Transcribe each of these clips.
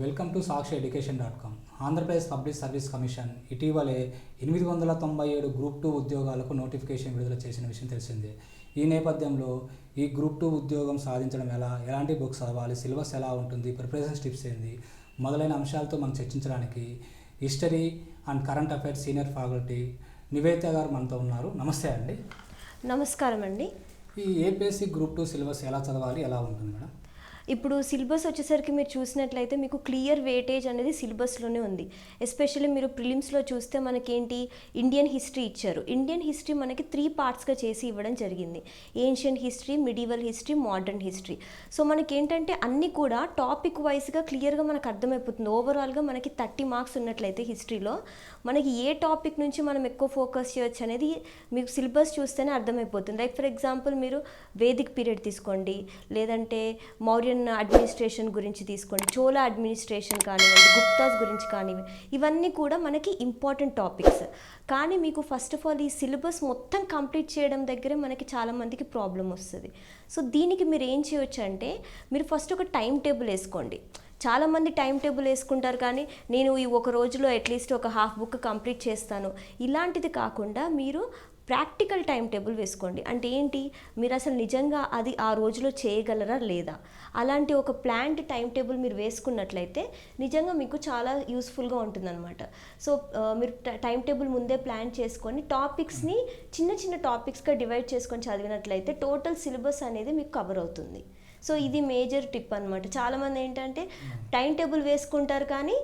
Welcome to Sakshi education dot com. Andhra Pradesh public service commission ఇటీవలే ఎనిమిది వందల తొంభై ఏడు గ్రూప్ టూ ఉద్యోగాలకు నోటిఫికేషన్ విడుదల చేసిన విషయం తెలిసిందే. ఈ నేపథ్యంలో ఈ గ్రూప్ టూ ఉద్యోగం సాధించడం ఎలా? ఎలాంటి బుక్స్ చదవాలి? సిలబస్ ఎలా ఉంటుంది? ప్రిపరేషన్ స్టిప్స్ ఏంది? మొదలైన అంశాలతో మనం చర్చించడానికి history and current affairs senior faculty Nivedita గారు మనతో ఉన్నారు. నమస్తే అండి. నమస్కారం అండి. ఈ ఏపీఎస్సీ గ్రూప్ టూ సిలబస్ ఎలా చదవాలి? ఎలా ఉంటుంది మేడం? ఇప్పుడు సిలబస్ వచ్చేసరికి మీరు చూసినట్లయితే మీకు క్లియర్ వేటేజ్ అనేది సిలబస్లోనే ఉంది. ఎస్పెషల్లీ మీరు ప్రిలిమ్స్లో చూస్తే మనకేంటి? ఇండియన్ హిస్టరీ ఇచ్చారు. ఇండియన్ హిస్టరీ మనకి త్రీ పార్ట్స్గా చేసి ఇవ్వడం జరిగింది. Ancient history medieval history modern history so మనకి ఏంటంటే అన్నీ కూడా టాపిక్ వైజ్గా క్లియర్గా మనకు అర్థమైపోతుంది. ఓవరాల్గా మనకి థర్టీ మార్క్స్ ఉన్నట్లయితే హిస్టరీలో మనకి ఏ టాపిక్ నుంచి మనం ఎక్కువ ఫోకస్ చేయొచ్చు అనేది మీకు సిలబస్ చూస్తేనే అర్థమైపోతుంది. లైక్ ఫర్ ఎగ్జాంపుల్ మీరు వేదిక్ పీరియడ్ తీసుకోండి. లేదంటే మౌర్యన్ అడ్మినిస్ట్రేషన్ గురించి తీసుకోండి చోళ అడ్మినిస్ట్రేషన్ కానివ్వండి గుప్తాస్ గురించి కానివ్వండి ఇవన్నీ కూడా మనకి ఇంపార్టెంట్ టాపిక్స్ కానీ మీకు ఫస్ట్ ఆఫ్ ఆల్ ఈ సిలబస్ మొత్తం కంప్లీట్ చేయడం దగ్గరే మనకి చాలామందికి ప్రాబ్లం వస్తుంది. సో దీనికి మీరు ఏం చేయొచ్చు అంటే మీరు ఫస్ట్ ఒక టైం టేబుల్ వేసుకోండి. చాలామంది టైం టేబుల్ వేసుకుంటారు కానీ నేను ఈ ఒక రోజులో అట్లీస్ట్ ఒక హాఫ్ బుక్ కంప్లీట్ చేస్తాను. ఇలాంటిది కాకుండా మీరు ప్రాక్టికల్ టైం టేబుల్ వేసుకోండి. అంటే ఏంటి? మీరు అసలు నిజంగా అది ఆ రోజులో చేయగలరా లేదా? అలాంటి ఒక ప్లాంట్ టైం టేబుల్ మీరు వేసుకున్నట్లయితే నిజంగా మీకు చాలా యూస్ఫుల్గా ఉంటుందన్నమాట. సో మీరు టైం టేబుల్ ముందే ప్లాన్ చేసుకొని టాపిక్స్ని చిన్న చిన్న టాపిక్స్గా డివైడ్ చేసుకొని చదివినట్లయితే టోటల్ సిలబస్ అనేది మీకు కవర్ అవుతుంది. సో ఇది మేజర్ టిప్ అనమాట చాలామంది ఏంటంటే టైం టేబుల్ వేసుకుంటారు కానీ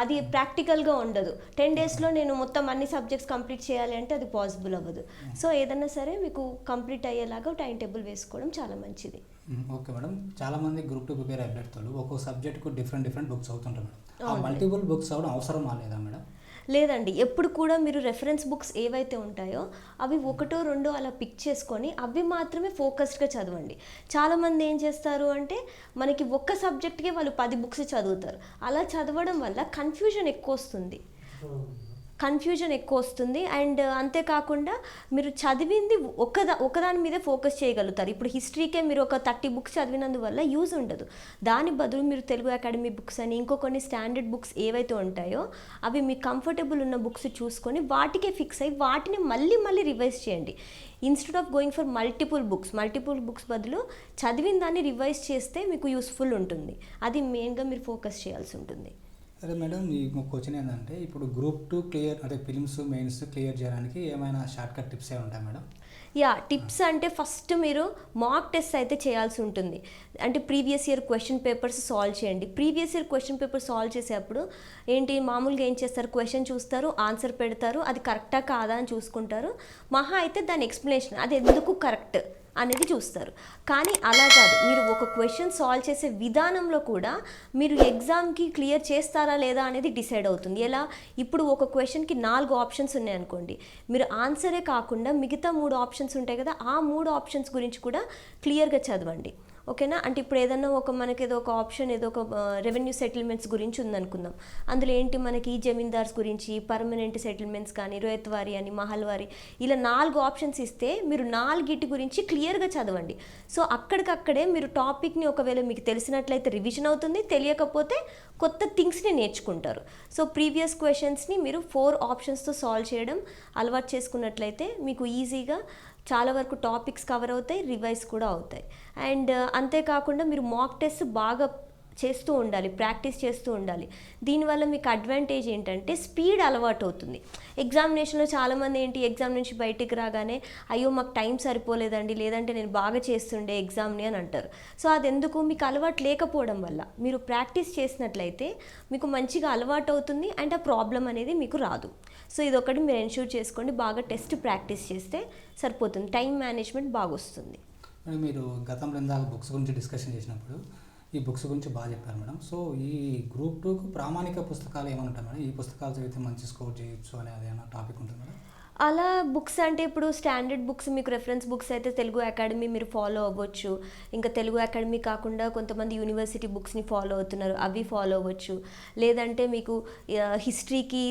అది ప్రాక్టికల్గా ఉండదు. టెన్ డేస్లో నేను మొత్తం అన్ని సబ్జెక్ట్స్ కంప్లీట్ చేయాలి అంటే అది పాసిబుల్ అవ్వదు. సో ఏదన్నా సరే మీకు కంప్లీట్ అయ్యేలాగా టైం టేబుల్ వేసుకోవడం చాలా మంచిది. Okay madam. చాలా మంది గ్రూప్ టూ ప్రిపేర్ అభ్యర్థులు ఒక్కో సబ్జెక్ట్కు డిఫరెంట్ డిఫరెంట్ బుక్స్ అవుతుంటారు మేడం. మల్టిపుల్ బుక్స్ అవడం అవసరమా లేదా మేడం? లేదండి. ఎప్పుడు కూడా మీరు రెఫరెన్స్ బుక్స్ ఏవైతే ఉంటాయో అవి ఒకటో రెండో అలా పిక్ చేసుకొని అవి మాత్రమే ఫోకస్డ్గా చదవండి. చాలామంది ఏం చేస్తారు అంటే మనకి ఒక్క సబ్జెక్ట్కే వాళ్ళు పది బుక్స్ చదువుతారు. అలా చదవడం వల్ల కన్ఫ్యూజన్ ఎక్కువ వస్తుంది. కన్ఫ్యూజన్ ఎక్కువ వస్తుంది. అండ్ uh, అంతేకాకుండా మీరు చదివింది ఒకదా ఒకదాని మీదే ఫోకస్ చేయగలుగుతారు. ఇప్పుడు హిస్టరీకే మీరు ఒక థర్టీ బుక్స్ చదివినందువల్ల యూజ్ ఉండదు. దాని బదులు మీరు తెలుగు అకాడమీ బుక్స్ అని ఇంకో కొన్ని స్టాండర్డ్ బుక్స్ ఏవైతే ఉంటాయో అవి మీకు కంఫర్టబుల్ ఉన్న బుక్స్ చూసుకొని వాటికే ఫిక్స్ అయ్యి వాటిని మళ్ళీ మళ్ళీ రివైజ్ చేయండి. Instead of going for multiple books multiple books బదులు చదివిన దాన్ని రివైజ్ చేస్తే మీకు యూస్ఫుల్ ఉంటుంది. అది మెయిన్గా మీరు ఫోకస్ చేయాల్సి ఉంటుంది. అదే మేడం మీకు క్వశ్చన్ ఏంటంటే ఇప్పుడు గ్రూప్ టూ క్లియర్ అంటే ఫిలిమ్స్ మెయిన్స్ క్లియర్ చేయడానికి ఏమైనా షార్ట్కట్ టిప్స్ ఏ ఉంటాయి మేడం? యా టిప్స్ అంటే ఫస్ట్ మీరు మాక్ టెస్ట్ అయితే చేయాల్సి ఉంటుంది. అంటే previous year question papers solve చేయండి. Previous year question paper solve చేసేప్పుడు ఏంటి మామూలుగా ఏం చేస్తారు? క్వశ్చన్ చూస్తారు ఆన్సర్ పెడతారు అది కరెక్టా కాదా అని చూసుకుంటారు. మహా అయితే దాని ఎక్స్ప్లెనేషన్ అది ఎందుకు కరెక్ట్ అనేది చూస్తారు. కానీ అలా కాదు. మీరు ఒక క్వశ్చన్ సాల్వ్ చేసే విధానంలో కూడా మీరు ఎగ్జామ్కి క్లియర్ చేస్తారా లేదా అనేది డిసైడ్ అవుతుంది. ఎలా? ఇప్పుడు ఒక క్వశ్చన్కి నాలుగు ఆప్షన్స్ ఉన్నాయనుకోండి మీరు ఆన్సరే కాకుండా మిగతా మూడు ఆప్షన్స్ ఉంటాయి కదా ఆ మూడు ఆప్షన్స్ గురించి కూడా క్లియర్గా చదవండి. ఓకేనా? అంటే ఇప్పుడు ఏదన్నా ఒక మనకి ఏదో ఒక ఆప్షన్ ఏదో ఒక రెవెన్యూ సెటిల్మెంట్స్ గురించి ఉందనుకుందాం. అందులో ఏంటి మనకి జమీందార్స్ గురించి పర్మనెంట్ సెటిల్మెంట్స్ కానీ రోయత్వారి అని మహల్వారి ఇలా నాలుగు ఆప్షన్స్ ఇస్తే మీరు నాలుగిటి గురించి క్లియర్గా చదవండి. సో అక్కడికక్కడే మీరు టాపిక్ని ఒకవేళ మీకు తెలిసినట్లయితే రివిజన్ అవుతుంది తెలియకపోతే కొత్త థింగ్స్ని నేర్చుకుంటారు. సో ప్రీవియస్ క్వశ్చన్స్ని మీరు ఫోర్ ఆప్షన్స్తో సాల్వ్ చేయడం అలవాటు చేసుకున్నట్లయితే మీకు ఈజీగా చాలా వరకు టాపిక్స్ కవర్ అవుతాయి రివైజ్ కూడా అవుతాయి. అండ్ uh, అంతేకాకుండా మీరు మాక్ టెస్ట్ బాగా చేస్తూ ఉండాలి ప్రాక్టీస్ చేస్తూ ఉండాలి. దీనివల్ల మీకు అడ్వాంటేజ్ ఏంటంటే స్పీడ్ అలవాటు అవుతుంది ఎగ్జామినేషన్లో చాలామంది ఏంటి ఎగ్జామ్ నుంచి బయటికి రాగానే అయ్యో మాకు టైం సరిపోలేదండి లేదంటే నేను బాగా చేస్తుండే ఎగ్జామ్ని అని అంటారు. సో అది ఎందుకు మీకు అలవాటు లేకపోవడం వల్ల. మీరు ప్రాక్టీస్ చేసినట్లయితే మీకు మంచిగా అలవాటు అవుతుంది అండ్ ఆ ప్రాబ్లం అనేది మీకు రాదు. సో ఇది మీరు ఎన్ష్యూర్ చేసుకోండి బాగా టెస్ట్ ప్రాక్టీస్ చేస్తే సరిపోతుంది. టైం మేనేజ్మెంట్ బాగా వస్తుంది మీరు గతంలో ఇందాక బుక్స్ గురించి డిస్కషన్ చేసినప్పుడు ఈ బుక్స్ గురించి బాగా చెప్పారు మేడం. సో ఈ గ్రూప్ టూకు ప్రామాణిక పుస్తకాలు ఏమైనా ఉంటాయి మేడం? ఈ పుస్తకాలు చదివితే మంచి స్కోర్ చేయొచ్చు అనేది ఏమైనా టాపిక్ ఉంటుంది మేడం? అలా బుక్స్ అంటే ఇప్పుడు స్టాండర్డ్ బుక్స్ మీకు రెఫరెన్స్ బుక్స్ అయితే తెలుగు అకాడమీ మీరు ఫాలో అవ్వచ్చు. ఇంకా తెలుగు అకాడమీ కాకుండా కొంతమంది యూనివర్సిటీ బుక్స్ని ఫాలో అవుతున్నారు అవి ఫాలో అవ్వచ్చు. లేదంటే మీకు హిస్టరీకి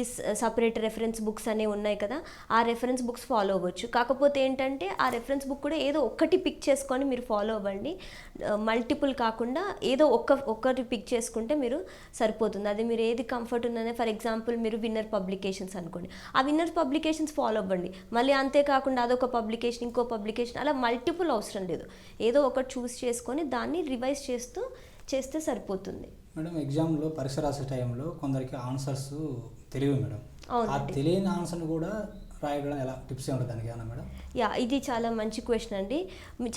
సపరేట్ రెఫరెన్స్ బుక్స్ అనేవి ఉన్నాయి కదా ఆ రెఫరెన్స్ బుక్స్ ఫాలో అవ్వచ్చు. కాకపోతే ఏంటంటే ఆ రెఫరెన్స్ బుక్ కూడా ఏదో ఒక్కటి పిక్ చేసుకొని మీరు ఫాలో అవ్వండి. మల్టిపుల్ కాకుండా ఏదో ఒక్క ఒక్కటి పిక్ చేసుకుంటే మీరు సరిపోతుంది. అది మీరు ఏది కంఫర్ట్ ఉందనే ఫర్ ఎగ్జాంపుల్ మీరు విన్నర్ పబ్లికేషన్స్ అనుకోండి. ఆ విన్నర్ పబ్లికేషన్స్ ఫాలో అవ్వండి. మళ్ళీ అంతేకాకుండా అదొక పబ్లికేషన్ ఇంకో పబ్లికేషన్ అలా మల్టిపుల్ అవసరం లేదు. ఏదో ఒకటి చూస్ చేసుకొని దాన్ని రివైజ్ చేస్తూ చేస్తే సరిపోతుంది. మేడం ఎగ్జామ్లో పరీక్ష రాసే టైంలో కొందరికి ఆన్సర్స్ తెలియవు మేడం. ఆ. తెలియని ఆన్సర్ని కూడా రాయగలం ఎలా? టిప్స్ ఏముంటుంది దానికి ఏమన్నా మేడం? యా ఇది చాలా మంచి క్వశ్చన్ అండి.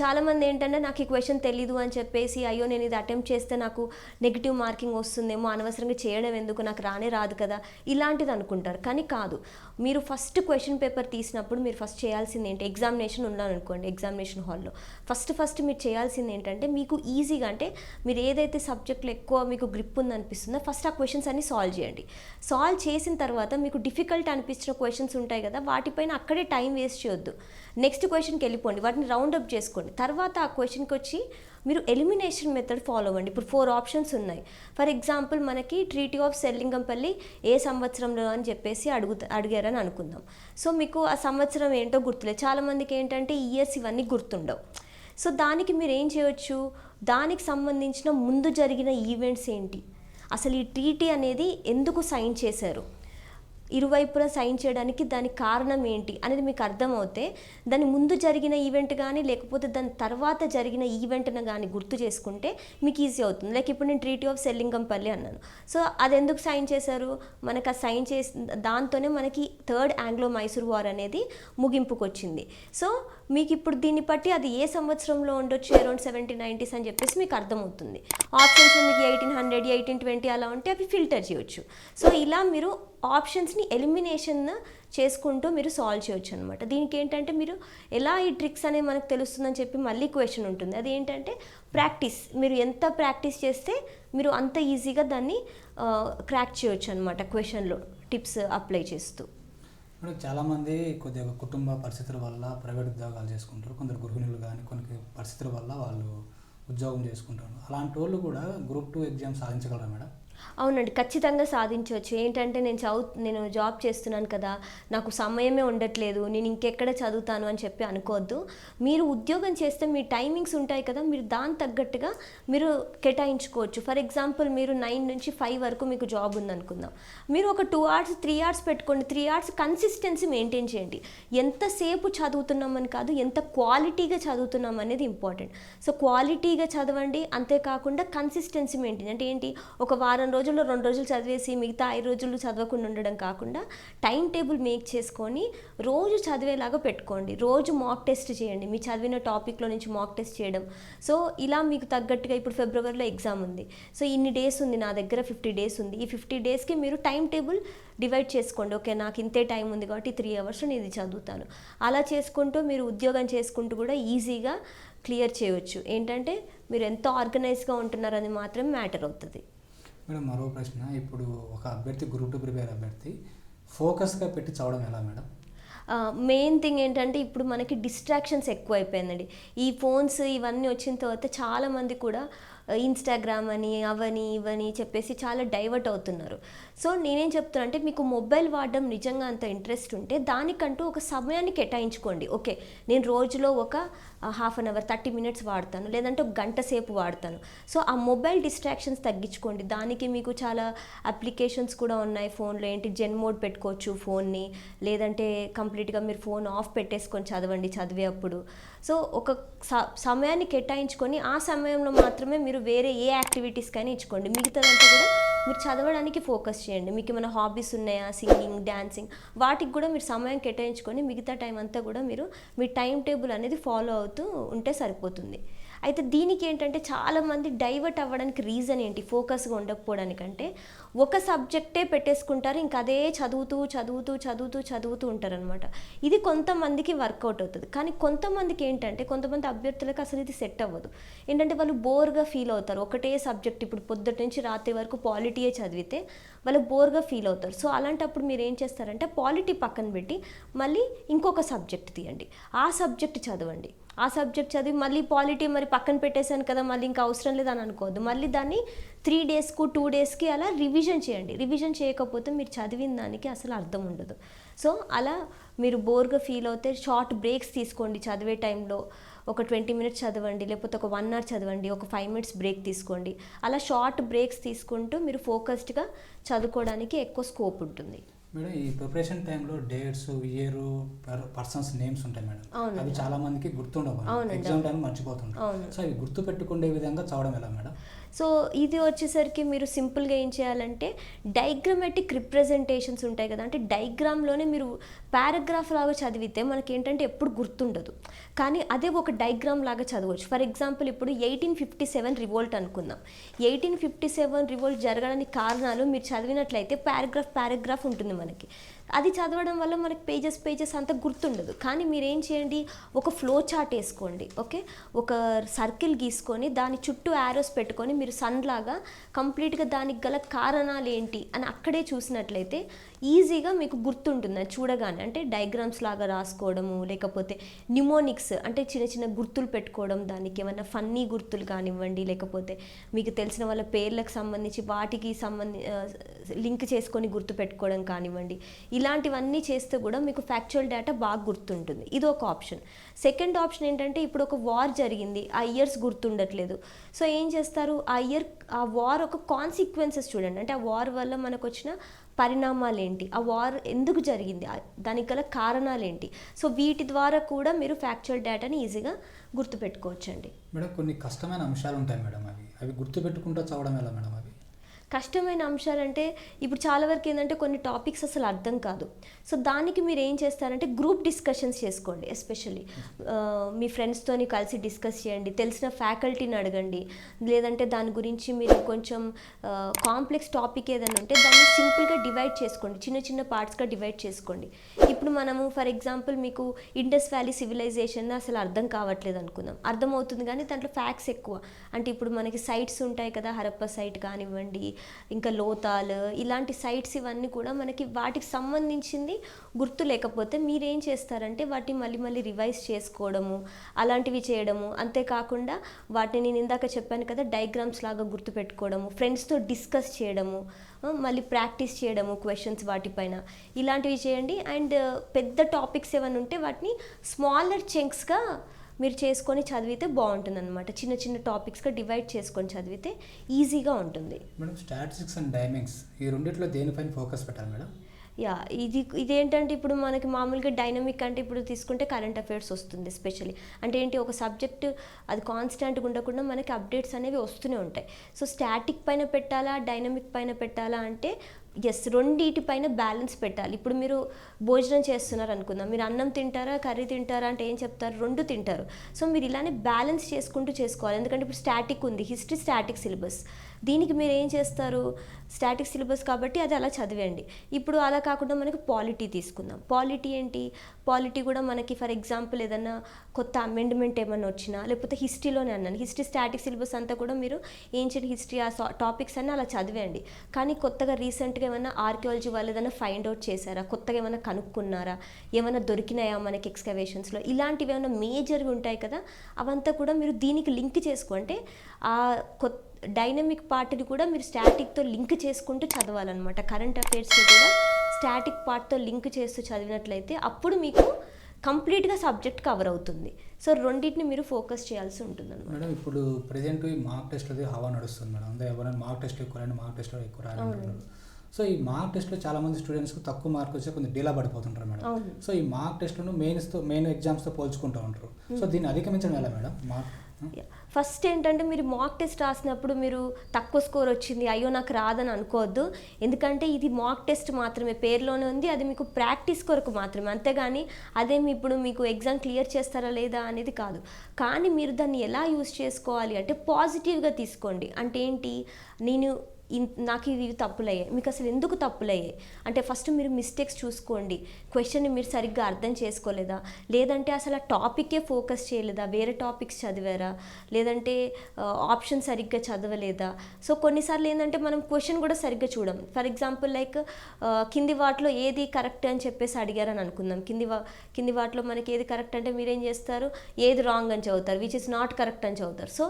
చాలామంది ఏంటంటే నాకు ఈ క్వశ్చన్ తెలీదు అని చెప్పేసి అయ్యో నేను ఇది అటెంప్ట్ చేస్తే నాకు నెగిటివ్ మార్కింగ్ వస్తుందేమో అనవసరంగా చేయడం ఎందుకు? నాకు రానే రాదు కదా. ఇలాంటిది అనుకుంటారు. కానీ కాదు. మీరు ఫస్ట్ క్వశ్చన్ పేపర్ తీసినప్పుడు మీరు ఫస్ట్ చేయాల్సింది ఏంటి? ఎగ్జామినేషన్ ఉన్నాను అనుకోండి ఎగ్జామినేషన్ హాల్లో ఫస్ట్ ఫస్ట్ మీరు చేయాల్సింది ఏంటంటే మీకు ఈజీగా అంటే మీరు ఏదైతే సబ్జెక్ట్లో ఎక్కువ మీకు గ్రిప్ ఉందనిపిస్తుందో ఫస్ట్ ఆ క్వశ్చన్స్ అన్ని సాల్వ్ చేయండి. సాల్వ్ చేసిన తర్వాత మీకు డిఫికల్ట్ అనిపించిన క్వశ్చన్స్ ఉంటాయి కదా వాటిపైన అక్కడే టైం వేస్ట్ చేయొద్దు. నెక్స్ట్ క్వశ్చన్కి వెళ్ళిపోండి. వాటిని రౌండ్ అప్ చేసుకోండి. తర్వాత ఆ క్వశ్చన్కి వచ్చి మీరు ఎలిమినేషన్ మెథడ్ ఫాలో అవ్వండి. ఇప్పుడు ఫోర్ ఆప్షన్స్ ఉన్నాయి. ఫర్ ఎగ్జాంపుల్ మనకి ట్రీటీ ఆఫ్ సెల్లింగంపల్లి ఏ సంవత్సరంలో అని చెప్పేసి అడుగు అడిగారని అనుకుందాం. సో మీకు ఆ సంవత్సరం ఏంటో గుర్తులేదు. చాలామందికి ఏంటంటే ఇయర్స్ ఇవన్నీ గుర్తుండవు. సో దానికి మీరు ఏం చేయొచ్చు? దానికి సంబంధించిన ముందు జరిగిన ఈవెంట్స్ ఏంటి? అసలు ఈ ట్రీటీ అనేది ఎందుకు సైన్ చేశారు? ఇరువైపులా సైన్ చేయడానికి దానికి కారణం ఏంటి అనేది మీకు అర్థమవుతే దాని ముందు జరిగిన ఈవెంట్ కానీ లేకపోతే దాని తర్వాత జరిగిన ఈవెంట్ను కానీ గుర్తు చేసుకుంటే మీకు ఈజీ అవుతుంది. లైక్ ఇప్పుడు నేను ట్రీటీ ఆఫ్ సెల్లింగంపల్లి అన్నాను. సో అది ఎందుకు సైన్ చేశారు? మనకు ఆ సైన్ చేసి దాంతోనే మనకి థర్డ్ ఆంగ్లో మైసూర్ వార్ అనేది ముగింపుకొచ్చింది. సో మీకు ఇప్పుడు దీన్ని బట్టి అది ఏ సంవత్సరంలో ఉండొచ్చు? అరౌండ్ సెవెంటీ నైంటీస్ అని చెప్పేసి మీకు అర్థమవుతుంది. ఆప్షన్స్ మీకు ఎయిటీన్ హండ్రెడ్ ఎయిటీన్ ట్వంటీ అలా ఉంటే అవి ఫిల్టర్ చేయొచ్చు. సో ఇలా మీరు ఆప్షన్స్ని ఎలిమినేషన్ చేసుకుంటూ మీరు సాల్వ్ చేయొచ్చు అనమాట దీనికి ఏంటంటే మీరు ఎలా ఈ ట్రిక్స్ అనేవి మనకు తెలుస్తుందని చెప్పి మళ్ళీ క్వశ్చన్ ఉంటుంది. అది ఏంటంటే ప్రాక్టీస్ మీరు ఎంత ప్రాక్టీస్ చేస్తే మీరు అంత ఈజీగా దాన్ని క్రాక్ చేయొచ్చు అనమాట క్వశ్చన్లో టిప్స్ అప్లై చేస్తూ. ఇప్పుడు చాలామంది కొద్దిగా కుటుంబ పరిస్థితుల వల్ల ప్రైవేట్ ఉద్యోగాలు చేసుకుంటారు. కొందరు గృహిణులు కానీ కొన్ని పరిస్థితుల వల్ల వాళ్ళు ఉద్యోగం చేసుకుంటారు. అలాంటి వాళ్ళు కూడా గ్రూప్ టూ ఎగ్జామ్ సాధించగలరా మేడం? అవునండి ఖచ్చితంగా సాధించవచ్చు. ఏంటంటే నేను చదువు నేను జాబ్ చేస్తున్నాను కదా నాకు సమయమే ఉండట్లేదు నేను ఇంకెక్కడ చదువుతాను అని చెప్పి అనుకోవద్దు. మీరు ఉద్యోగం చేస్తే మీ టైమింగ్స్ ఉంటాయి కదా మీరు దాని తగ్గట్టుగా మీరు కేటాయించుకోవచ్చు. ఫర్ ఎగ్జాంపుల్ మీరు నైన్ నుంచి ఫైవ్ వరకు మీకు జాబ్ ఉందనుకుందాం. మీరు ఒక టూ అవర్స్ త్రీ అవర్స్ పెట్టుకోండి. త్రీ అవర్స్ కన్సిస్టెన్సీ మెయింటైన్ చేయండి. ఎంతసేపు చదువుతున్నామని కాదు ఎంత క్వాలిటీగా చదువుతున్నాం అనేది ఇంపార్టెంట్. సో క్వాలిటీగా చదవండి అంతేకాకుండా కన్సిస్టెన్సీ మెయింటైన్ అంటే ఏంటి? ఒక వారం రోజుల్లో రెండు రోజులు చదివేసి మిగతా ఐదు రోజులు చదవకుండా ఉండడం కాకుండా టైం టేబుల్ మేక్ చేసుకొని రోజు చదివేలాగా పెట్టుకోండి. రోజు మాక్ టెస్ట్ చేయండి. మీ చదివిన టాపిక్లో నుంచి మాక్ టెస్ట్ చేయడం. సో ఇలా మీకు తగ్గట్టుగా ఇప్పుడు ఫిబ్రవరిలో ఎగ్జామ్ ఉంది. సో ఇన్ని డేస్ ఉంది నా దగ్గర ఫిఫ్టీ డేస్ ఉంది. ఈ ఫిఫ్టీ డేస్కి మీరు టైం టేబుల్ డివైడ్ చేసుకోండి. ఓకే నాకు ఇంతే టైం ఉంది కాబట్టి త్రీ అవర్స్ నేను ఇది చదువుతాను. అలా చేసుకుంటూ మీరు ఉద్యోగం చేసుకుంటూ కూడా ఈజీగా క్లియర్ చేయవచ్చు ఏంటంటే మీరు ఎంత ఆర్గనైజ్గా ఉంటున్నారని మాత్రమే మ్యాటర్ అవుతుంది. మేడం మరో ప్రశ్న. ఇప్పుడు ఒక అభ్యర్థి గ్రూప్ టూ ప్రిపేర్ అభ్యర్థి ఫోకస్గా పెట్టి చదవడం ఎలా మేడం? మెయిన్ థింగ్ ఏంటంటే ఇప్పుడు మనకి డిస్ట్రాక్షన్స్ ఎక్కువ అయిపోయిందండి ఈ ఫోన్స్ ఇవన్నీ వచ్చిన తర్వాత చాలామంది కూడా ఇన్స్టాగ్రామ్ అని అవని ఇవని చెప్పేసి చాలా డైవర్ట్ అవుతున్నారు. సో నేనేం చెప్తున్నా అంటే మీకు మొబైల్ వాడడం నిజంగా అంత ఇంట్రెస్ట్ ఉంటే దానికంటూ ఒక సమయాన్ని కేటాయించుకోండి. ఓకే నేను రోజులో ఒక half an hour thirty minutes వాడతాను లేదంటే ఒక గంట సేపు వాడతాను. సో ఆ మొబైల్ డిస్ట్రాక్షన్స్ తగ్గించుకోండి. దానికి మీకు చాలా అప్లికేషన్స్ కూడా ఉన్నాయి. ఫోన్లో ఏంటి జెన్ మోడ్ పెట్టుకోవచ్చు ఫోన్ని లేదంటే కంప్లీట్గా మీరు ఫోన్ ఆఫ్ పెట్టేసుకొని చదవండి చదివే అప్పుడు సో ఒక స- సమయాన్ని కేటాయించుకొని ఆ సమయంలో మాత్రమే మీరు వేరే ఏ యాక్టివిటీస్ కానీ ఇచ్చుకోండి. మిగతాదంతా కూడా మీరు చదవడానికి ఫోకస్ చేయండి. మీకు ఏమైనా హాబీస్ ఉన్నాయా? సింగింగ్ డ్యాన్సింగ్ వాటికి కూడా మీరు సమయం కేటాయించుకొని మిగతా టైం అంతా కూడా మీరు మీ టైం టేబుల్ అనేది ఫాలో అవుతూ ఉంటే సరిపోతుంది. అయితే దీనికి ఏంటంటే చాలామంది డైవర్ట్ అవ్వడానికి రీజన్ ఏంటి? ఫోకస్గా ఉండకపోవడానికంటే ఒక సబ్జెక్టే పెట్టేసుకుంటారు ఇంకా అదే చదువుతూ చదువుతూ చదువుతూ చదువుతూ ఉంటారనమాట. ఇది కొంతమందికి వర్కౌట్ అవుతుంది. కానీ కొంతమందికి ఏంటంటే కొంతమంది అభ్యర్థులకు అసలు ఇది సెట్ అవ్వదు. ఏంటంటే వాళ్ళు బోర్గా ఫీల్ అవుతారు. ఒకటే సబ్జెక్ట్ ఇప్పుడు పొద్దుటి నుంచి రాత్రి వరకు పాలిటీయే చదివితే వాళ్ళు బోర్గా ఫీల్ అవుతారు. సో అలాంటప్పుడు మీరు ఏం చేస్తారంటే పాలిటీ పక్కన పెట్టి మళ్ళీ ఇంకొక సబ్జెక్ట్ తీయండి. ఆ సబ్జెక్ట్ చదవండి. ఆ సబ్జెక్ట్ చదివి మళ్ళీ పాలిటీ మరి పక్కన పెట్టేశాను కదా మళ్ళీ ఇంకా అవసరం లేదని అనుకోవద్దు. మళ్ళీ దాన్ని త్రీ డేస్కు టూ డేస్కి అలా రివిజన్ చేయండి. రివిజన్ చేయకపోతే మీరు చదివిన దానికి అసలు అర్థం ఉండదు. సో అలా మీరు బోర్గా ఫీల్ అవుతే షార్ట్ బ్రేక్స్ తీసుకోండి చదివే టైంలో ఒక ట్వంటీ మినిట్స్ చదవండి లేకపోతే ఒక వన్ అవర్ చదవండి ఒక ఫైవ్ మినిట్స్ బ్రేక్ తీసుకోండి. అలా షార్ట్ బ్రేక్స్ తీసుకుంటూ మీరు ఫోకస్డ్గా చదువుకోవడానికి ఎక్కువ స్కోప్ ఉంటుంది. మేడం ఈ ప్రిపరేషన్ టైంలో డేట్స్ ఇయర్ పర్సన్స్ నేమ్స్ ఉంటాయి మేడం. అవి చాలా మందికి గుర్తుండవు. ఎగ్జామ్ టైం మర్చిపోతుంటారు. సో అవి గుర్తు పెట్టుకునే విధంగా చదవడం ఎలా మేడం సో ఇది వచ్చేసరికి మీరు సింపుల్గా ఏం చేయాలంటే డైగ్రామాటిక్ రిప్రజెంటేషన్స్ ఉంటాయి కదా అంటే డైగ్రామ్లోనే మీరు పారాగ్రాఫ్ లాగా చదివితే మనకి ఏంటంటే ఎప్పుడు గుర్తుండదు. కానీ అదే ఒక డైగ్రామ్ లాగా చదవచ్చు. ఫర్ ఎగ్జాంపుల్ ఇప్పుడు ఎయిటీన్ ఫిఫ్టీ సెవెన్ రివోల్ట్ అనుకుందాం. ఎయిటీన్ ఫిఫ్టీ సెవెన్ రివోల్ట్ జరగడానికి కారణాలు మీరు చదివినట్లయితే పారాగ్రాఫ్ పారాగ్రాఫ్ ఉంటుంది మనకి. అది చదవడం వల్ల మనకి పేజెస్ పేజెస్ అంత గుర్తుండదు. కానీ మీరేం చేయండి? ఒక ఫ్లో చార్ట్ వేసుకోండి ఓకే ఒక సర్కిల్ గీసుకొని దాని చుట్టూ యారోస్ పెట్టుకొని మీరు సన్లాగా కంప్లీట్గా దానికి గల కారణాలు ఏంటి అని అక్కడే చూసినట్లయితే ఈజీగా మీకు గుర్తుంటుంది అది చూడగానే. అంటే డయాగ్రామ్స్ లాగా రాసుకోవడము లేకపోతే న్యూమోనిక్స్ అంటే చిన్న చిన్న గుర్తులు పెట్టుకోవడం దానికి ఏమైనా ఫన్నీ గుర్తులు కానివ్వండి లేకపోతే మీకు తెలిసిన వాళ్ళ పేర్లకు సంబంధించి వాటికి సంబంధి లింక్ చేసుకొని గుర్తు పెట్టుకోవడం కానివ్వండి. ఇలాంటివన్నీ చేస్తే కూడా మీకు ఫ్యాక్చువల్ డేటా బాగా గుర్తుంటుంది. ఇది ఒక ఆప్షన్. సెకండ్ ఆప్షన్ ఏంటంటే ఇప్పుడు ఒక వార్ జరిగింది ఆ ఇయర్స్ గుర్తుండట్లేదు. సో ఏం చేస్తారు? ఆ ఇయర్ ఆ వార్ ఒక కాన్సిక్వెన్సెస్ చూడండి. అంటే ఆ వార్ వల్ల మనకు వచ్చిన పరిణామాలు ఏంటి ఆ వార్ ఎందుకు జరిగింది? దానికి గల కారణాలు ఏంటి సో వీటి ద్వారా కూడా మీరు ఫ్యాక్చువల్ డేటాని ఈజీగా గుర్తుపెట్టుకోవచ్చండి. మేడం కొన్ని కష్టమైన అంశాలు ఉంటాయి మేడం అవి. అవి గుర్తుపెట్టుకుంటూ చదవడం ఎలా మేడం అవి? కష్టమైన అంశాలంటే ఇప్పుడు చాలా వరకు ఏంటంటే కొన్ని టాపిక్స్ అసలు అర్థం కాదు. సో దానికి మీరు ఏం చేస్తారంటే గ్రూప్ డిస్కషన్స్ చేసుకోండి ఎస్పెషల్లీ. మీ ఫ్రెండ్స్తోని కలిసి డిస్కస్ చేయండి తెలిసిన ఫ్యాకల్టీని అడగండి. లేదంటే దాని గురించి మీరు కొంచెం కాంప్లెక్స్ టాపిక్ ఏదైనా ఉంటే దాన్ని సింపుల్గా డివైడ్ చేసుకోండి చిన్న చిన్న పార్ట్స్గా డివైడ్ చేసుకోండి. ఇప్పుడు మనము ఫర్ ఎగ్జాంపుల్ మీకు ఇండస్ వ్యాలీ సివిలైజేషన్ అసలు అర్థం కావట్లేదు అనుకుందాం. అర్థమవుతుంది కానీ దాంట్లో ఫ్యాక్ట్స్ ఎక్కువ. అంటే ఇప్పుడు మనకి సైట్స్ ఉంటాయి కదా హరప్ప సైట్ కానివ్వండి ఇంకా లోతాల్ ఇలాంటి సైట్స్ ఇవన్నీ కూడా మనకి వాటికి సంబంధించింది గుర్తు లేకపోతే మీరేం చేస్తారంటే వాటిని మళ్ళీ మళ్ళీ రివైజ్ చేసుకోవడము అలాంటివి చేయడము. అంతేకాకుండా వాటిని నేను ఇందాక చెప్పాను కదా డయాగ్రామ్స్ లాగా గుర్తుపెట్టుకోవడము ఫ్రెండ్స్తో డిస్కస్ చేయడము మళ్ళీ ప్రాక్టీస్ చేయడము క్వశ్చన్స్ వాటిపైన ఇలాంటివి చేయండి. అండ్ పెద్ద టాపిక్స్ ఏమైనా ఉంటే వాటిని స్మాలర్ చెంక్స్గా మీరు చేసుకొని చదివితే బాగుంటుంది అనమాట చిన్న చిన్న టాపిక్స్గా డివైడ్ చేసుకొని చదివితే ఈజీగా ఉంటుంది. మేడం స్టాటిస్టిక్స్ అండ్ డైమింగ్స్ ఈ రెండిట్లో దేనిపైన ఫోకస్ పెట్టాలి మేడం? యా ఇది ఇదేంటంటే ఇప్పుడు మనకి మామూలుగా డైనమిక్ అంటే ఇప్పుడు తీసుకుంటే కరెంట్ అఫైర్స్ వస్తుంది ఎస్పెషల్లీ అంటే ఏంటి ఒక సబ్జెక్ట్ అది కాన్స్టాంట్గా ఉండకుండా మనకి అప్డేట్స్ అనేవి వస్తూనే ఉంటాయి. సో స్టాటిక్ పైన పెట్టాలా డైనమిక్ పైన పెట్టాలా అంటే ఎస్ రెండింటి పైన బ్యాలెన్స్ పెట్టాలి. ఇప్పుడు మీరు భోజనం చేస్తున్నారు అనుకుందాం. మీరు అన్నం తింటారా కర్రీ తింటారా అంటే ఏం చెప్తారు? రెండు తింటారు. సో మీరు ఇలానే బ్యాలెన్స్ చేసుకుంటూ చేసుకోవాలి. ఎందుకంటే ఇప్పుడు స్టాటిక్ ఉంది. History static syllabus. దీనికి మీరు ఏం చేస్తారు? స్టాటిక్ సిలబస్ కాబట్టి అది అలా చదివేయండి. ఇప్పుడు అలా కాకుండా మనకి పాలిటీ తీసుకుందాం. పాలిటీ ఏంటి? పాలిటీ కూడా మనకి ఫర్ ఎగ్జాంపుల్ ఏదన్నా కొత్త అమెండ్మెంట్ ఏమన్నా వచ్చినా లేకపోతే హిస్టరీలోనే అన్నాను. హిస్టరీ స్టాటిక్ సిలబస్ అంతా కూడా మీరు ఏన్షియంట్ హిస్టరీ ఆ టాపిక్స్ అన్నీ అలా చదివేయండి. కానీ కొత్తగా రీసెంట్గా ఏమైనా ఆర్కియాలజీ వాళ్ళు ఏదైనా ఫైండ్ అవుట్ చేశారా? కొత్తగా ఏమైనా కనుక్కున్నారా? ఏమైనా దొరికినాయా మనకి ఎక్స్కవేషన్స్లో ఇలాంటివి ఏమైనా మేజర్గా ఉంటాయి కదా అవంతా కూడా మీరు దీనికి లింక్ చేసుకుంటే ఆ కొత్త డైనమిక్ పార్ట్ని కూడా మీరు స్టాటిక్తో లింక్ చేసుకుంటూ చదవాలన్నమాట. కరెంట్ అఫైర్స్ని కూడా స్టాటిక్ పార్ట్తో లింక్ చేస్తూ చదివినట్లయితే అప్పుడు మీకు కంప్లీట్గా సబ్జెక్ట్ కవర్ అవుతుంది. సో రెండింటిని మీరు ఫోకస్ చేయాల్సి ఉంటుంది మేడం ఇప్పుడు ప్రజెంట్ ఈ మార్క్ టెస్ట్లది హవా నడుస్తుంది మేడం. అంతే ఎవరైనా మార్క్ టెస్ట్ ఎక్కువ రాయండి మార్క్ టెస్ట్లో ఎక్కువ రాయాలంటున్నారు సో ఈ మార్క్ టెస్ట్లో చాలా మంది స్టూడెంట్స్కి తక్కువ మార్క్ వచ్చి కొంచెం డీలా పడిపోతుంటారు మేడం. సో ఈ మార్క్ టెస్ట్లను మెయిన్స్తో మెయిన్ ఎగ్జామ్స్తో పోల్చుకుంటూ ఉంటారు. సో దీన్ని అధిగమించడం ఎలా మేడం? Mark Hmm? ఫస్ట్ ఏంటంటే మీరు మాక్ టెస్ట్ రాసినప్పుడు మీరు తక్కువ స్కోర్ వచ్చింది అయ్యో నాకు రాదని అనుకోవద్దు. ఎందుకంటే ఇది మాక్ టెస్ట్ మాత్రమే పేరులోనే ఉంది అది మీకు ప్రాక్టీస్ కొరకు మాత్రమే. అంతేగాని అదేమి ఇప్పుడు మీకు ఎగ్జామ్ క్లియర్ చేస్తారా లేదా అనేది కాదు. కానీ మీరు దాన్ని ఎలా యూజ్ చేసుకోవాలి అంటే పాజిటివ్గా తీసుకోండి. అంటే ఏంటి? నేను నాకు ఇవి తప్పులయ్యాయి మీకు అసలు ఎందుకు తప్పులయ్యాయి అంటే ఫస్ట్ మీరు మిస్టేక్స్ చూసుకోండి. క్వశ్చన్ని మీరు సరిగ్గా అర్థం చేసుకోలేదా? లేదంటే అసలు ఆ టాపిక్కే ఫోకస్ చేయలేదా? వేరే టాపిక్స్ చదివారా? లేదంటే ఆప్షన్ సరిగ్గా చదవలేదా? సో కొన్నిసార్లు ఏంటంటే మనం క్వశ్చన్ కూడా సరిగ్గా చూడం. ఫర్ ఎగ్జాంపుల్ లైక్ కింది వాటిలో ఏది కరెక్ట్ అని చెప్పేసి అడిగారని అనుకుందాం. కింది వా కింది వాటిలో మనకి ఏది కరెక్ట్ అంటే మీరేం చేస్తారు? ఏది రాంగ్ అని చదువుతారు. విచ్ ఇస్ నాట్ కరెక్ట్ అని చదువుతారు. సో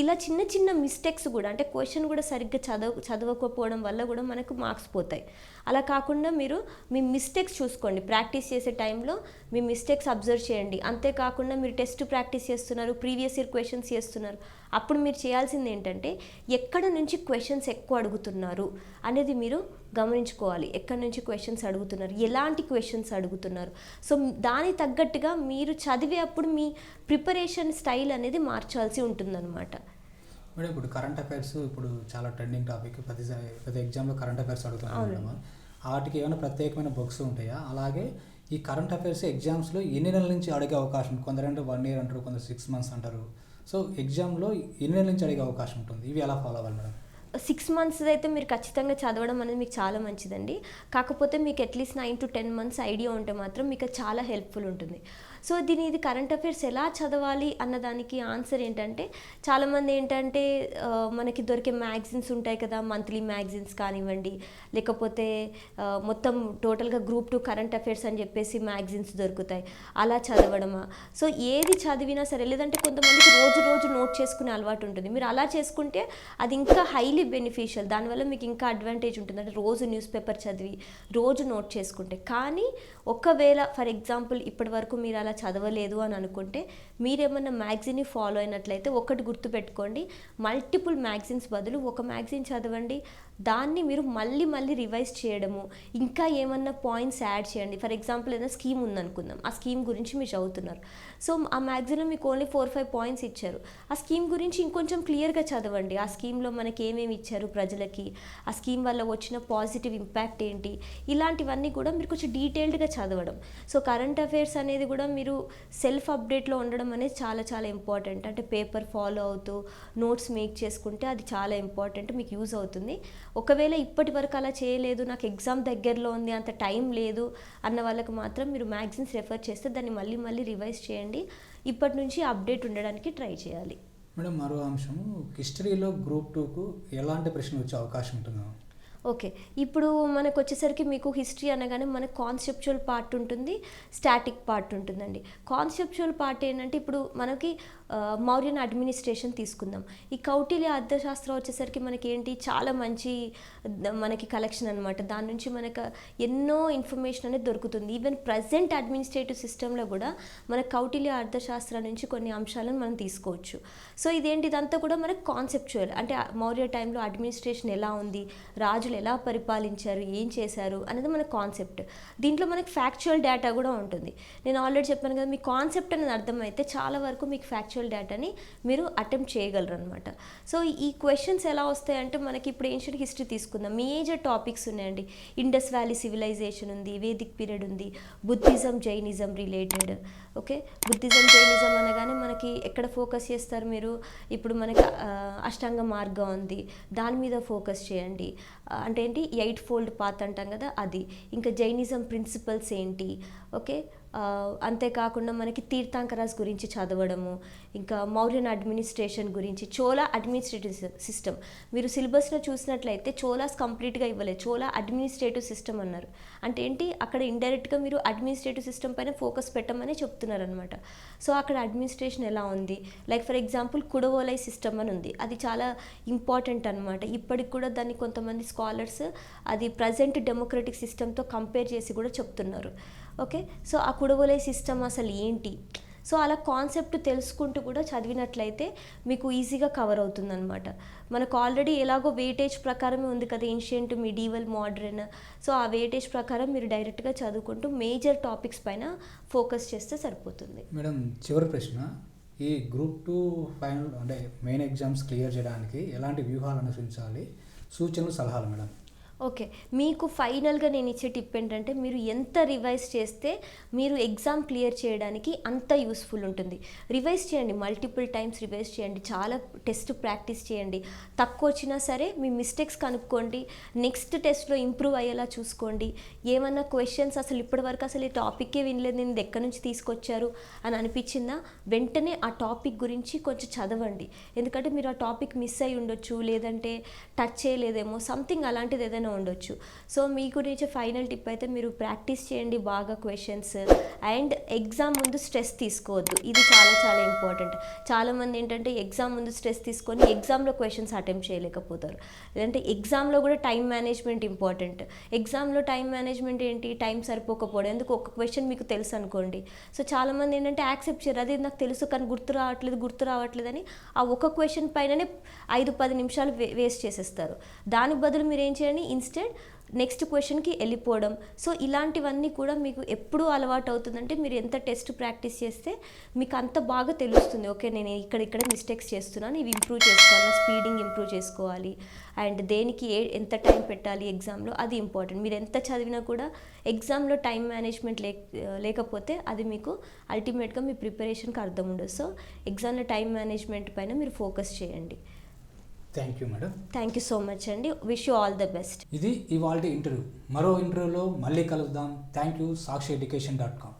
ఇలా చిన్న చిన్న మిస్టేక్స్ కూడా అంటే క్వశ్చన్ కూడా సరిగ్గా చదవ చదవకపోవడం వల్ల కూడా మనకు మార్క్స్ పోతాయి. అలా కాకుండా మీరు మీ మిస్టేక్స్ చూసుకోండి. ప్రాక్టీస్ చేసే టైంలో మీ మిస్టేక్స్ అబ్జర్వ్ చేయండి. అంతేకాకుండా మీరు టెస్ట్ ప్రాక్టీస్ చేస్తున్నారు ప్రీవియస్ ఇయర్ క్వశ్చన్స్ చేస్తున్నారు. అప్పుడు మీరు చేయాల్సింది ఏంటంటే ఎక్కడ నుంచి క్వశ్చన్స్ ఎక్కువ అడుగుతున్నారు అనేది మీరు గమనించుకోవాలి. ఎక్కడి నుంచి క్వశ్చన్స్ అడుగుతున్నారు? ఎలాంటి క్వశ్చన్స్ అడుగుతున్నారు? సో దానికి తగ్గట్టుగా మీరు చదివే అప్పుడు మీ ప్రిపరేషన్ స్టైల్ అనేది మార్చాల్సి ఉంటుందన్నమాట. మేడం ఇప్పుడు కరెంట్ అఫైర్స్ ఇప్పుడు చాలా ట్రెండింగ్ టాపిక్ ప్రతి ప్రతి ఎగ్జామ్లో కరెంట్ అఫైర్స్. మేడం. వాటికి ఏమైనా ప్రత్యేకమైన బుక్స్ ఉంటాయా? అలాగే ఈ కరెంట్ అఫైర్స్ ఎగ్జామ్స్లో ఎన్ని నెలల నుంచి అడిగే అవకాశం? కొందరంటే వన్ ఇయర్ అంటారు కొందరు సిక్స్ మంత్స్ అంటారు. సో ఎగ్జామ్లో ఎన్ని నెలల నుంచి అడిగే అవకాశం ఉంటుంది? ఇవి ఎలా ఫాలో అవ్వాలి మేడం? సిక్స్ మంత్స్ అయితే మీరు ఖచ్చితంగా చదవడం అనేది మీకు చాలా మంచిదండి. కాకపోతే మీకు at least nine to ten months idea ఉంటే మాత్రం మీకు చాలా హెల్ప్ఫుల్ ఉంటుంది. సో దీని ఇది కరెంట్ అఫైర్స్ ఎలా చదవాలి అన్నదానికి ఆన్సర్ ఏంటంటే చాలామంది ఏంటంటే మనకి దొరికే మ్యాగజైన్స్ ఉంటాయి కదా మంత్లీ మ్యాగజైన్స్ కానివ్వండి లేకపోతే మొత్తం టోటల్గా గ్రూప్ టు కరెంట్ అఫైర్స్ అని చెప్పేసి మ్యాగజైన్స్ దొరుకుతాయి. అలా చదవడమా? సో ఏది చదివినా సరే లేదంటే కొంతమందికి రోజు రోజు నోట్ చేసుకునే అలవాటు ఉంటుంది. మీరు అలా చేసుకుంటే అది ఇంకా హైలీ బెనిఫిషియల్ దానివల్ల మీకు ఇంకా అడ్వాంటేజ్ ఉంటుంది. అంటే రోజు న్యూస్ పేపర్ చదివి రోజు నోట్ చేసుకుంటే. కానీ ఒకవేళ ఫర్ ఎగ్జాంపుల్ ఇప్పటి వరకు మీరు అలా చదవలేదు అని అనుకుంటే మీరేమన్నా మ్యాగజిన్ని ఫాలో అయినట్లయితే ఒకటి గుర్తుపెట్టుకోండి మల్టిపుల్ మ్యాగ్జిన్స్ బదులు ఒక మ్యాగ్జిన్ చదవండి. దాన్ని మీరు మళ్ళీ మళ్ళీ రివైజ్ చేయడము. ఇంకా ఏమన్నా పాయింట్స్ యాడ్ చేయండి. ఫర్ ఎగ్జాంపుల్ ఏదైనా స్కీమ్ ఉందనుకుందాం. ఆ స్కీమ్ గురించి మీరు చదువుతున్నారు. సో ఆ మ్యాగజిన్లో మీకు ఓన్లీ ఫోర్ ఫైవ్ పాయింట్స్ ఇచ్చారు. ఆ స్కీమ్ గురించి ఇంకొంచెం క్లియర్గా చదవండి. ఆ స్కీమ్లో మనకి ఏమేమి ఇచ్చారు ప్రజలకి? ఆ స్కీమ్ వల్ల వచ్చిన పాజిటివ్ ఇంపాక్ట్ ఏంటి? ఇలాంటివన్నీ కూడా మీరు కొంచెం డీటెయిల్డ్గా చదవడం. సో కరెంట్ అఫైర్స్ అనేది కూడా మీరు సెల్ఫ్ అప్డేట్లో ఉండడం అనేది చాలా చాలా ఇంపార్టెంట్ అంటే పేపర్ ఫాలో అవుతూ నోట్స్ మేక్ చేసుకుంటే అది చాలా ఇంపార్టెంట్ మీకు యూజ్ అవుతుంది. ఒకవేళ ఇప్పటి వరకు అలా చేయలేదు నాకు ఎగ్జామ్ దగ్గరలో ఉంది అంత టైం లేదు అన్న వాళ్ళకి మాత్రం మీరు మ్యాగ్జిన్స్ రెఫర్ చేస్తే దాన్ని మళ్ళీ మళ్ళీ రివైజ్ చేయండి. ఇప్పటి నుంచి అప్డేట్ ఉండడానికి ట్రై చేయాలి. మేడం మరో అంశము హిస్టరీలో గ్రూప్ టూకు ఎలాంటి ప్రశ్నలు వచ్చే అవకాశం ఉంటుందో. ఓకే ఇప్పుడు మనకు వచ్చేసరికి మీకు హిస్టరీ అనగానే మనకు కాన్సెప్చువల్ పార్ట్ ఉంటుంది స్టాటిక్ పార్ట్ ఉంటుందండి. కాన్సెప్చువల్ పార్ట్ ఏంటంటే ఇప్పుడు మనకి మౌర్యన్ అడ్మినిస్ట్రేషన్ తీసుకుందాం. ఈ కౌటిల్య అర్థశాస్త్రం వచ్చేసరికి మనకి ఏంటి చాలా మంచి మనకి కలెక్షన్ అనమాట దాని నుంచి మనకు ఎన్నో ఇన్ఫర్మేషన్ అనేది దొరుకుతుంది. ఈవెన్ ప్రజెంట్ అడ్మినిస్ట్రేటివ్ సిస్టంలో కూడా మన కౌటిల్య అర్థశాస్త్రం నుంచి కొన్ని అంశాలను మనం తీసుకోవచ్చు. సో ఇదేంటి? ఇదంతా కూడా మనకు కాన్సెప్చువల్ అంటే మౌర్య టైంలో అడ్మినిస్ట్రేషన్ ఎలా ఉంది? రాజులు ఎలా పరిపాలించారు? ఏం చేశారు? అనేది మన కాన్సెప్ట్ దీంట్లో మనకి ఫ్యాక్చువల్ డేటా కూడా ఉంటుంది. నేను ఆల్రెడీ చెప్పాను కదా మీ కాన్సెప్ట్ అనేది అర్థమైతే చాలా వరకు మీకు ఫ్యాక్చువల్ డేటాని మీరు అటెంప్ట్ చేయగలరు అనమాట సో ఈ క్వశ్చన్స్ ఎలా వస్తాయంటే మనకి ఇప్పుడు ఏన్షియంట్ హిస్టరీ తీసుకుందాం. మేజర్ టాపిక్స్ ఉన్నాయండి. ఇండస్ వ్యాలీ సివిలైజేషన్ ఉంది వేదిక్ పీరియడ్ ఉంది Buddhism Jainism related okay? Buddhism Jainism అనగానే మనకి ఎక్కడ ఫోకస్ చేస్తారు మీరు? ఇప్పుడు మనకి అష్టాంగ మార్గం ఉంది. దాని మీద ఫోకస్ చేయండి. అంటే ఏంటి? ఎయిట్ ఫోల్డ్ పాత్ అంటాం కదా అది. ఇంకా జైనిజం ప్రిన్సిపల్స్ ఏంటి? ఓకే? అంతేకాకుండా మనకి తీర్థాంకరాజ్ గురించి చదవడము ఇంకా మౌర్యన్ అడ్మినిస్ట్రేషన్ గురించి చోళా అడ్మినిస్ట్రేటివ్ సిస్టమ్. మీరు సిలబస్లో చూసినట్లయితే చోలాస్ కంప్లీట్గా ఇవ్వలేదు చోళా అడ్మినిస్ట్రేటివ్ సిస్టమ్ అన్నారు. అంటే ఏంటి? అక్కడ ఇండైరెక్ట్గా మీరు అడ్మినిస్ట్రేటివ్ సిస్టమ్ పైన ఫోకస్ పెట్టమని చెప్తున్నారు. అనమాట సో అక్కడ అడ్మినిస్ట్రేషన్ ఎలా ఉంది? Like for example Kudavolai system అని ఉంది. అది చాలా ఇంపార్టెంట్ అనమాట ఇప్పటికి కూడా దాన్ని కొంతమంది స్కాలర్స్ అది ప్రజెంట్ డెమోక్రటిక్ సిస్టమ్తో కంపేర్ చేసి కూడా చెప్తున్నారు. ఓకే సో ఆ కుడవోలై సిస్టమ్ అసలు ఏంటి? సో అలా కాన్సెప్ట్ తెలుసుకుంటూ కూడా చదివినట్లయితే మీకు ఈజీగా కవర్ అవుతుందన్నమాట. మనకు ఆల్రెడీ ఎలాగో వెయిటేజ్ ప్రకారమే ఉంది కదా ఏన్షియంట్ మిడీవల్ మోడర్న్ సో ఆ వెయిటేజ్ ప్రకారం మీరు డైరెక్ట్గా చదువుకుంటూ మేజర్ టాపిక్స్ పైన ఫోకస్ చేస్తే సరిపోతుంది. మేడం చివరి ప్రశ్న ఈ గ్రూప్ టూ ఫైనల్ అంటే మెయిన్ ఎగ్జామ్స్ క్లియర్ చేయడానికి ఎలాంటి వ్యూహాలు అనుసరించాలి? సూచనలు సలహాలు మేడం. ఓకే. మీకు ఫైనల్గా నేను ఇచ్చే టిప్ ఏంటంటే మీరు ఎంత రివైజ్ చేస్తే మీరు ఎగ్జామ్ క్లియర్ చేయడానికి అంత యూస్ఫుల్ ఉంటుంది. రివైజ్ చేయండి. మల్టిపుల్ టైమ్స్ రివైజ్ చేయండి. చాలా టెస్ట్ ప్రాక్టీస్ చేయండి. తక్కువ వచ్చినా సరే మీ మిస్టేక్స్ కనుక్కోండి. నెక్స్ట్ టెస్ట్లో ఇంప్రూవ్ అయ్యేలా చూసుకోండి. ఏమన్నా క్వశ్చన్స్ అసలు ఇప్పటివరకు అసలు ఈ టాపిక్కే వినలేదు. నేను ఎక్కడి నుంచి తీసుకొచ్చారు అని అనిపించిందా వెంటనే ఆ టాపిక్ గురించి కొంచెం చదవండి. ఎందుకంటే మీరు ఆ టాపిక్ మిస్ అయి ఉండొచ్చు లేదంటే టచ్ చేయలేదేమో సంథింగ్ అలాంటిది ఏదైనా ఉండొచ్చు. సో మీ గురించి ఫైనల్ టిప్ అయితే మీరు ప్రాక్టీస్ చేయండి బాగా క్వశ్చన్స్. అండ్ ఎగ్జామ్ ముందు స్ట్రెస్ తీసుకోవద్దు. ఇది చాలా చాలా ఇంపార్టెంట్. చాలామంది ఏంటంటే ఎగ్జామ్ ముందు స్ట్రెస్ తీసుకొని ఎగ్జామ్లో క్వశ్చన్స్ అటెంప్ట్ చేయలేకపోతారు. లేదంటే ఎగ్జామ్లో కూడా టైం మేనేజ్మెంట్ ఇంపార్టెంట్. ఎగ్జామ్లో టైం మేనేజ్మెంట్ ఏంటి? టైం సరిపోకపోవడం. ఎందుకు? ఒక క్వశ్చన్ మీకు తెలుసు అనుకోండి. సో చాలామంది ఏంటంటే యాక్సెప్ట్ చేయరు. అది నాకు తెలుసు కానీ గుర్తు రావట్లేదు గుర్తు రావట్లేదని ఆ ఒక క్వశ్చన్ పైననే ఐదు పది నిమిషాలు వేస్ట్ చేసేస్తారు. దాని బదులు మీరు ఏం చేయండి? ఇన్స్టెంట్ నెక్స్ట్ క్వశ్చన్కి వెళ్ళిపోవడం. సో ఇలాంటివన్నీ కూడా మీకు ఎప్పుడు అలవాటు అవుతుందంటే మీరు ఎంత టెస్ట్ ప్రాక్టీస్ చేస్తే మీకు అంత బాగా తెలుస్తుంది. ఓకే నేను ఇక్కడ ఇక్కడ మిస్టేక్స్ చేస్తున్నాను ఇవి ఇంప్రూవ్ చేసుకోవాలి స్పీడింగ్ ఇంప్రూవ్ చేసుకోవాలి అండ్ దేనికి ఏ ఎంత టైం పెట్టాలి ఎగ్జామ్లో అది ఇంపార్టెంట్ మీరు ఎంత చదివినా కూడా ఎగ్జామ్లో టైం మేనేజ్మెంట్ లేక లేకపోతే అది మీకు అల్టిమేట్గా మీ ప్రిపరేషన్కి అర్థం ఉండదు. సో ఎగ్జామ్లో టైం మేనేజ్మెంట్ పైన మీరు ఫోకస్ చేయండి. Thank you madam thank you so much అండి. Wish you all the best ఇది ఇవాళ ఇంటర్వ్యూ. మరో ఇంటర్వ్యూలో మళ్ళీ కలుద్దాం. Thank you Sakshi education dot com.